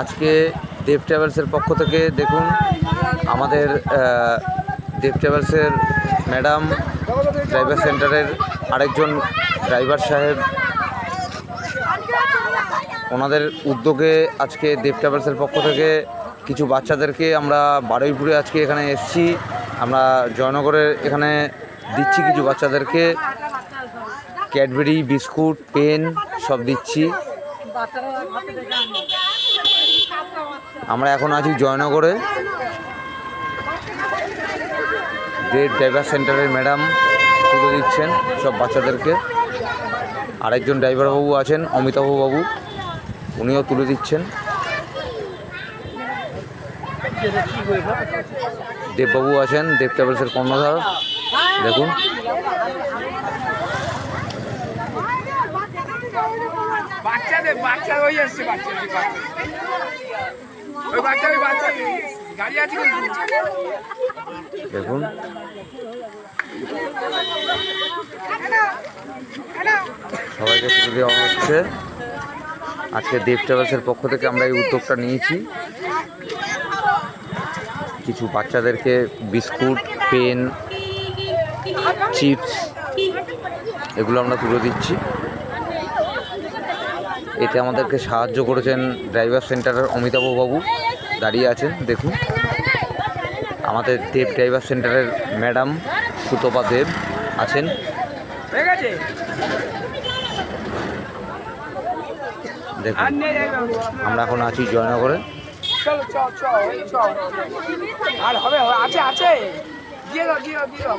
আজকে দেব ট্রাভেলসের পক্ষ থেকে দেখুন, আমাদের দেব ট্রাভেলসের ম্যাডাম, ড্রাইভার সেন্টারের আরেকজন ড্রাইভার সাহেব, ওনাদের উদ্যোগে আজকে দেব ট্রাভেলসের পক্ষ থেকে কিছু বাচ্চাদেরকে আমরা বারুইপুরে আজকে এখানে এসেছি। আমরা জয়নগরের এখানে দিচ্ছি কিছু বাচ্চাদেরকে। ক্যাডবেরি, বিস্কুট, পেন সব দিচ্ছি। আমরা এখন আছি জয়নগরে। যে ড্রাইভার সেন্টারের ম্যাডাম তুলে দিচ্ছেন সব বাচ্চাদেরকে। আরেকজন ড্রাইভার বাবু আছেন, অমিতাভ বাবু। উনিও তুলে দিচ্ছেন। দেববাবু আছেন, দেব ট্রাভেলসের কর্ণধার। দেখুন। বাচ্চাদের বাচ্চা ওই এসছে বাচ্চা দেখুন। সবাইকে দেওয়া হচ্ছে। আজকে দেব ট্রাভেলসের পক্ষ থেকে আমরা এই উদ্যোগটা নিয়েছি। কিছু বাচ্চাদেরকে বিস্কুট, পেন, চিপস, এগুলো আমরা তুলে দিচ্ছি। এতে আমাদেরকে সাহায্য করেছেন ড্রাইভার সেন্টারের অমিতাভ বাবু দাঁড়িয়ে আছেন দেখুন আমাদের দেব ড্রাইভার সেন্টারের ম্যাডাম সুতপা দেব আছেন দেখুন আমরা এখন আছি জয়নগরে আর হবে হবে, আছে আছে দিয়ে দাও দিয়ে দাও দিয়ে দাও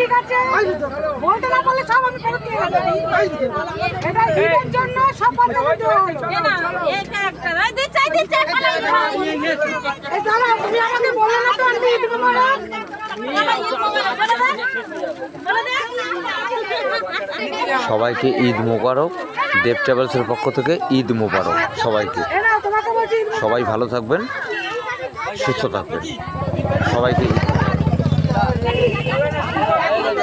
বলো কি আছে? বলতে না সব আমি ফেরত দিয়ে এটা ঈদের জন্য সব বাচ্চাদের দেওয়া হলো। এই তুমি আমাকে বললে না তো আমি ঈদ মোবারক সবাইকে ঈদ মোবারক দেব ট্রাভেলসের পক্ষ থেকে ঈদ মোবারক সবাইকে। সবাই ভালো থাকবেন সুস্থ থাকবেন। সবাইকে ঈদ মোবারক।